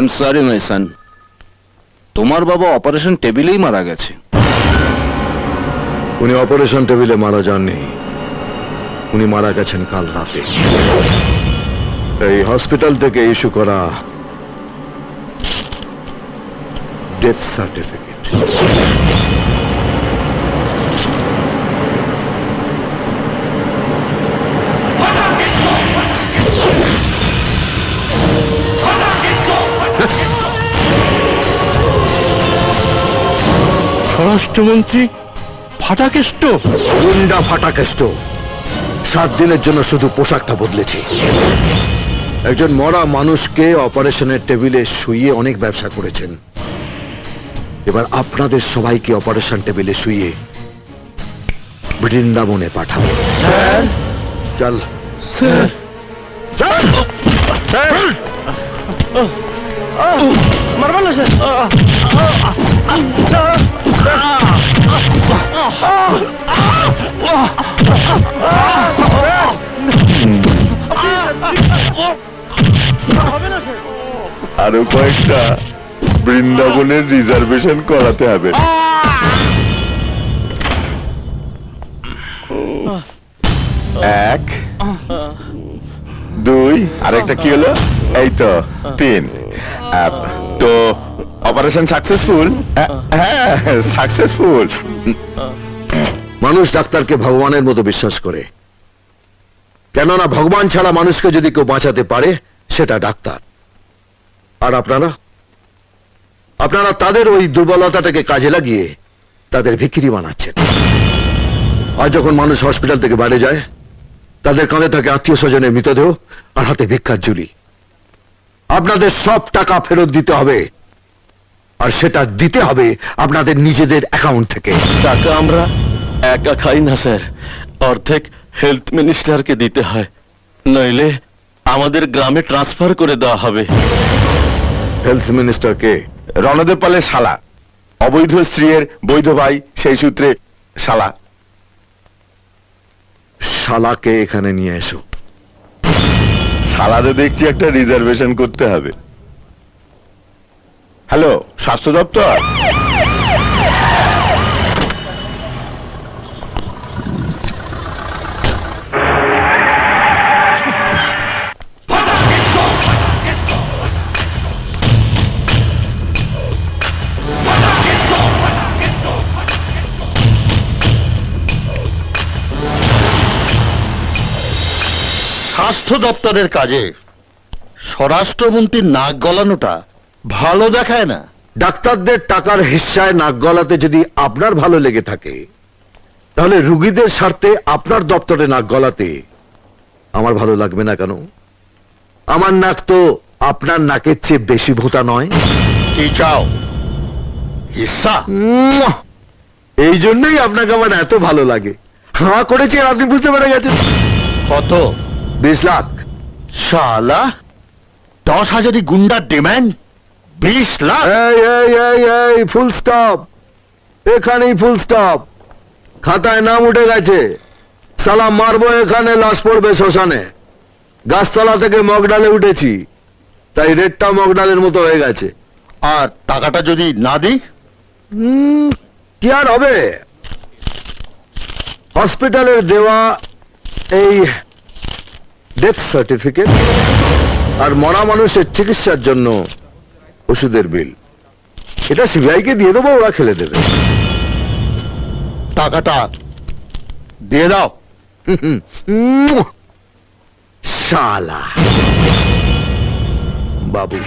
M sorry my son তোমার বাবা operation টেবিলেই মারা গেছে। উনি অপারেশন টেবিলে মারা যাননি। উনি মারা গেছেন কাল রাতে। এই হসপিটাল থেকে ইস্যু করা ডেথ সার্টিফিকেট। স্বরাষ্ট্রমন্ত্রী ফাটাকেষ্ট? গুন্ডা ফাটাকেষ্ট। সাত দিনের জন্য শুধু পোশাকটা বদলেছি। একজন মরা মানুষকে অপারেশনের টেবিলে শুয়ে অনেক ব্যবসা করেছেন। এবার আপনাদের সবাইকে অপারেশন টেবিলে শুয়ে বৃন্দাবনে পাঠাবো। চল। স্যার? মারবেন আরও কয়েকটা বৃন্দাবনের রিজার্ভেশন করাতে হবে। এক, দুই আর একটা কি হলো? এই তো, তিন। তো অপারেশন সাকসেসফুল হ্যাঁ সাকসেসফুল মানুষ ডাক্তারকে ভগবানের মতো বিশ্বাস করে। কেননা ভগবান ছাড়া মানুষকে যদি কেউ বাঁচাতে পারে সেটা ডাক্তার। আর আপনারা? আপনারা তাদের ওই দুর্বলতাটাকে কাজে লাগিয়ে তাদের ভিকিরি বানাচ্ছেন। আর যখন মানুষ হসপিটাল থেকে বাইরে যায় তাদের কাঁধে থাকে আত্মীয় স্বজনের মৃতদেহ আর হাতে ভিক্ষার জুলি আপনাদের সব টাকা ফেরত দিতে হবে। আর সেটা দিতে হবে আপনাদের নিজেদের অ্যাকাউন্ট থেকে। টাকা আমরা একা খাই না স্যার। অর্ধেক হেলথ মিনিস্টারকে দিতে হয়। নইলে আমাদের গ্রামে ট্রান্সফার করে দেওয়া হবে। হেলথ মিনিস্টারকে রণদেব পালের শালা। অবৈধ স্ত্রীর বৈধ ভাই সেই সূত্রে শালা। শালাকে এখানে নিয়ে এসো। শালাতে দেখছি একটা রিজার্ভেশন করতে হবে। হ্যালো স্বাস্থ্য দপ্তর? স্বাস্থ্য দপ্তরের কাজে স্বরাষ্ট্রমন্ত্রীর নাক গলানোটা ভালো দেখায় না। ডাক্তারদের টাকার হিস্সায় নাক গলাতে যদি আপনার ভালো লেগে থাকে তাহলে রুগীদের স্বার্থে আপনার দপ্তরে নাক গলাতে আমার ভালো লাগবে না কেন? আমার নাক তো আপনার নাকের চেয়ে বেশি ভোতা নয়। কি চাও? হিস্সা এই জন্যই আপনাকে আমার এত ভালো লাগে। হাঁ করেছি আর আপনি বুঝতে পেরে গেছেন। কত? বিশ লাখ। শালা দশ হাজারই গুন্ডার ডিমান্ড। বিশ লাখ? এই এই এই এই ফুল স্টপ এখানেই ফুল স্টপ খাতায় নাম উঠে গেছে। সালাম মারবো এখানে লাশ পড়বে শ্মশানে। গাছতলা থেকে মগডালে উঠেছি। তাই রেটটা মগডালের মতো হয়ে গেছে। আর টাকাটা যদি না দিই? কি আর হবে? হসপিটালের দেওয়া এই ডেথ সার্টিফিকেট আর মরা মানুষের চিকিৎসার জন্য ওষুধের বিল। এটা সিবিআই কে দিয়ে দেবো ওরা খেলে দেবে। টাকাটা দিয়ে দাও। শালা। বাবু।